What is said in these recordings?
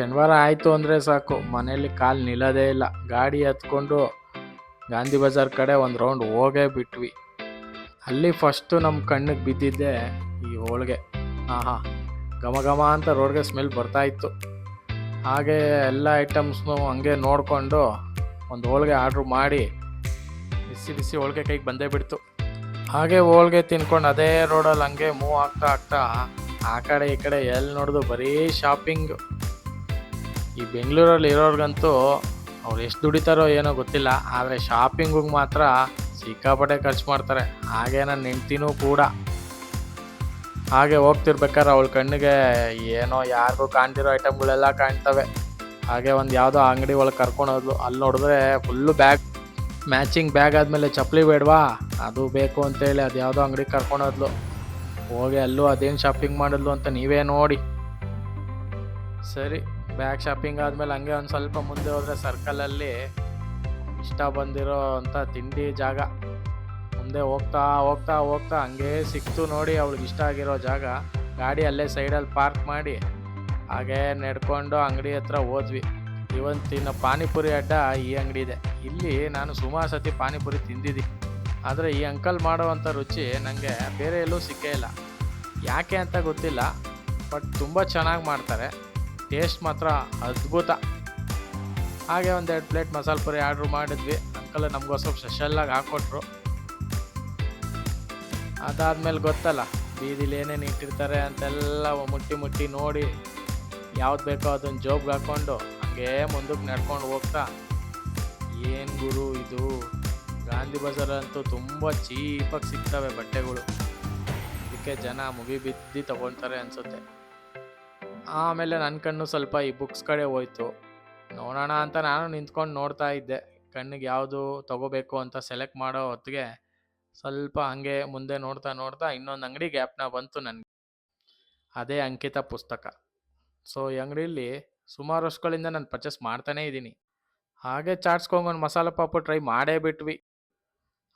ಭಾನುವಾರ ಆಯಿತು ಅಂದರೆ ಸಾಕು. ಮನೇಲಿ ಕಾಲು ನಿಲ್ಲೋದೇ ಇಲ್ಲ. ಗಾಡಿ ಹತ್ಕೊಂಡು ಗಾಂಧಿ ಬಜಾರ್ ಕಡೆ ಒಂದು ರೌಂಡ್ ಹೋಗೇ ಬಿಟ್ವಿ. ಅಲ್ಲಿ ಫಸ್ಟು ನಮ್ಮ ಕಣ್ಣಿಗೆ ಬಿದ್ದಿದ್ದೆ ಈ ಹೋಳಿಗೆ. ಆಹಾ, ಘಮ ಘಮ ಅಂತ ರೋಡ್ಗೆ ಸ್ಮೆಲ್ ಬರ್ತಾ ಇತ್ತು. ಹಾಗೆ ಎಲ್ಲ ಐಟಮ್ಸ್ನು ಹಂಗೆ ನೋಡಿಕೊಂಡು ಒಂದು ಹೋಳಿಗೆ ಆರ್ಡ್ರ್ ಮಾಡಿ ಬಿಸಿ ಬಿಸಿ ಹೋಳಿಗೆ ಕೈಗೆ ಬಂದೇ ಬಿಡ್ತು. ಹಾಗೆ ಹೋಳಿಗೆ ತಿನ್ಕೊಂಡು ಅದೇ ರೋಡಲ್ಲಿ ಹಂಗೆ ಮೂವ್ ಆಗ್ತಾ ಆಗ್ತಾ ಆ ಕಡೆ ಈ ಕಡೆ ಎಲ್ಲಿ ನೋಡಿದ್ರು ಬರೀ ಶಾಪಿಂಗ್ ಈ ಬೆಂಗಳೂರಲ್ಲಿ ಇರೋರ್ಗಂತೂ ಅವ್ರು ಎಷ್ಟು ದುಡಿತಾರೋ ಏನೋ ಗೊತ್ತಿಲ್ಲ, ಆದರೆ ಶಾಪಿಂಗಿಗೆ ಮಾತ್ರ ಸಿಕ್ಕಾಪಟ್ಟೆ ಖರ್ಚು ಮಾಡ್ತಾರೆ. ಹಾಗೇನ ನನ್ನ ಕೂಡ. ಹಾಗೆ ಹೋಗ್ತಿರ್ಬೇಕಾದ್ರೆ ಅವಳ ಕಣ್ಣಿಗೆ ಏನೋ ಯಾರಿಗೂ ಕಾಣ್ತಿರೋ ಐಟಮ್ಗಳೆಲ್ಲ ಕಾಣ್ತವೆ. ಹಾಗೆ ಒಂದು ಯಾವುದೋ ಅಂಗಡಿ ಒಳಗೆ ಕರ್ಕೊಂಡೋದ್ಲು ಅಲ್ಲಿ ನೋಡಿದ್ರೆ ಫುಲ್ಲು ಬ್ಯಾಗ್ ಮ್ಯಾಚಿಂಗ್ ಬ್ಯಾಗ್ ಆದಮೇಲೆ ಚಪ್ಪಲಿ ಬೇಡವಾ? ಅದು ಬೇಕು ಅಂತೇಳಿ ಅದು ಯಾವುದೋ ಅಂಗಡಿಗೆ ಕರ್ಕೊಂಡೋದ್ಲು ಹೋಗಿ ಅಲ್ಲೂ ಅದೇನು ಶಾಪಿಂಗ್ ಮಾಡಿದ್ಲು ಅಂತ ನೀವೇ ನೋಡಿ. ಸರಿ. ಬ್ಯಾಗ್ ಶಾಪಿಂಗ್ ಆದಮೇಲೆ ಹಂಗೆ ಒಂದು ಸ್ವಲ್ಪ ಮುಂದೆ ಹೋದರೆ ಸರ್ಕಲಲ್ಲಿ ಇಷ್ಟ ಬಂದಿರೋ ಅಂಥ ತಿಂಡಿ ಜಾಗ. ಮುಂದೆ ಹೋಗ್ತಾ ಹೋಗ್ತಾ ಹೋಗ್ತಾ ಹಂಗೆ ಸಿಕ್ತು ನೋಡಿ ಅವ್ಳಿಗೆ ಇಷ್ಟ ಆಗಿರೋ ಜಾಗ. ಗಾಡಿ ಅಲ್ಲೇ ಸೈಡಲ್ಲಿ ಪಾರ್ಕ್ ಮಾಡಿ ಹಾಗೆ ನಡ್ಕೊಂಡು ಅಂಗಡಿ ಹತ್ರ ಹೋದ್ವಿ. ಇವನ್ ತಿನ್ನೋ ಪಾನಿಪುರಿ ಅಡ್ಡ ಈ ಅಂಗಡಿ ಇದೆ. ಇಲ್ಲಿ ನಾನು ಸುಮಾರು ಸತಿ ಪಾನಿಪುರಿ ತಿಂದಿದ್ದೀನಿ ಆದರೆ ಈ ಅಂಕಲ್ ಮಾಡೋವಂಥ ರುಚಿ ನನಗೆ ಬೇರೆ ಎಲ್ಲೂ ಸಿಕ್ಕೇ ಇಲ್ಲ. ಯಾಕೆ ಅಂತ ಗೊತ್ತಿಲ್ಲ ಬಟ್ ತುಂಬ ಚೆನ್ನಾಗಿ ಮಾಡ್ತಾರೆ. ಟೇಸ್ಟ್ ಮಾತ್ರ ಅದ್ಭುತ. ಹಾಗೆ ಒಂದೆರಡು ಪ್ಲೇಟ್ ಮಸಾಲೆ ಪುರಿ ಆರ್ಡ್ರ್ ಮಾಡಿದ್ವಿ. ಅಂಕಲ್ ಸ್ವಲ್ಪ ಸ್ಪೆಷಲ್ಲಾಗಿ ಹಾಕ್ಕೊಟ್ರು ಅದಾದ್ಮೇಲೆ ಗೊತ್ತಲ್ಲ, ಬೀದಿಲಿ ಏನೇನು ಇಟ್ಟಿರ್ತಾರೆ ಅಂತೆಲ್ಲ ಮುಟ್ಟಿ ಮುಟ್ಟಿ ನೋಡಿ ಯಾವ್ದು ಬೇಕೋ ಅದನ್ನು ಜೋಬ್ಗೆ ಹಾಕ್ಕೊಂಡು ಹಂಗೆ ಮುಂದಕ್ಕೆ ನಡ್ಕೊಂಡು ಹೋಗ್ತಾ. ಏನು ಗುರು ಇದು? ಗಾಂಧಿ ಬಜಾರಂತೂ ತುಂಬ ಚೀಪಾಗಿ ಸಿಗ್ತವೆ ಬಟ್ಟೆಗಳು. ಅದಕ್ಕೆ ಜನ ಮುಗಿ ಬಿದ್ದು ತೊಗೊಳ್ತಾರೆ ಅನಿಸುತ್ತೆ. ಆಮೇಲೆ ನನ್ನ ಕಣ್ಣು ಸ್ವಲ್ಪ ಈ ಬುಕ್ಸ್ ಕಡೆ ಹೋಯ್ತು. ನೋಡೋಣ ಅಂತ ನಾನು ನಿಂತ್ಕೊಂಡು ನೋಡ್ತಾ ಇದ್ದೆ. ಕಣ್ಣಿಗೆ ಯಾವುದು ತಗೋಬೇಕು ಅಂತ ಸೆಲೆಕ್ಟ್ ಮಾಡೋ ಹೊತ್ತಿಗೆ ಸ್ವಲ್ಪ ಹಂಗೆ ಮುಂದೆ ನೋಡ್ತಾ ನೋಡ್ತಾ ಇನ್ನೊಂದು ಅಂಗಡಿ ಗ್ಯಾಪ್ನ ಬಂತು ನನಗೆ. ಅದೇ ಅಂಕಿತ ಪುಸ್ತಕ. ಸೊ ಈ ಅಂಗಡಿಯಲ್ಲಿ ಸುಮಾರು ವರ್ಷಗಳಿಂದ ನಾನು ಪರ್ಚೇಸ್ ಮಾಡ್ತಾನೇ ಇದ್ದೀನಿ. ಹಾಗೆ ಚಾಟ್ಸ್ಕೊಂಗೊಂಡು ಮಸಾಲೆ ಪಾಪು ಟ್ರೈ ಮಾಡೇ ಬಿಟ್ವಿ.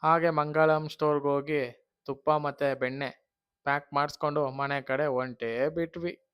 ಹಾಗೆ ಮಂಗಳಂ ಸ್ಟೋರ್ಗೆ ಹೋಗಿ ತುಪ್ಪ ಮತ್ತು ಬೆಣ್ಣೆ ಪ್ಯಾಕ್ ಮಾಡಿಸ್ಕೊಂಡು ಮನೆ ಕಡೆ ಒಂಟೇ ಬಿಟ್ವಿ.